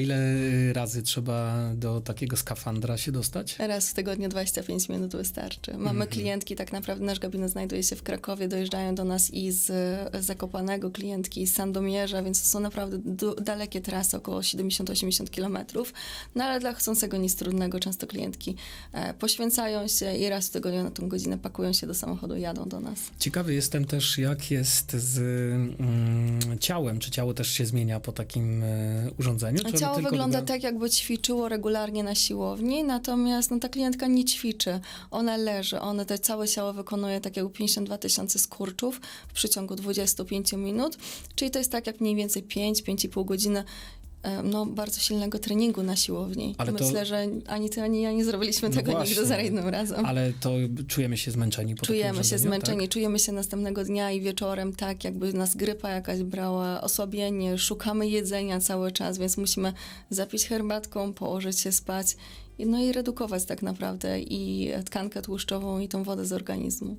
Y razy trzeba do takiego skafandra się dostać? Raz w tygodniu 25 minut wystarczy. Mamy Mhm. klientki, tak naprawdę nasz gabinet znajduje się w Krakowie, dojeżdżają do nas i z e, Zakopanego klientki, i z Sandomierza, więc to są naprawdę dalekie trasy, około 70-80 kilometrów. No ale dla chcącego nic trudnego, często klientki e, poświęcają się i raz w tygodniu na tą godzinę pakują się do samochodu i jadą do nas. Ciekawy jestem też, jak jest z mm, ciałem. Czy ciało też się zmienia po takim e, urządzeniu? Czy ono Ciało wygląda wyglą- tak, jakby ćwiczyło regularnie na siłowni, natomiast no, ta klientka nie ćwiczy. Ona leży, ona te całe ciało wykonuje tak jakby 52 tysiące skurczów w przeciągu 25 minut, czyli to jest tak jak mniej więcej 5-5,5 godziny no, bardzo silnego treningu na siłowni. Ale to- Myślę, że ani ty, ani ja nie zrobiliśmy No tego właśnie. nigdy za jednym razem. Ale to czujemy się zmęczeni po Czujemy się zmęczeni, Tak? czujemy się następnego dnia i wieczorem tak, jakby nas grypa jakaś brała, osłabienie, szukamy jedzenia cały czas, więc musimy zapić herbatką, położyć się spać, no i redukować tak naprawdę i tkankę tłuszczową i tą wodę z organizmu.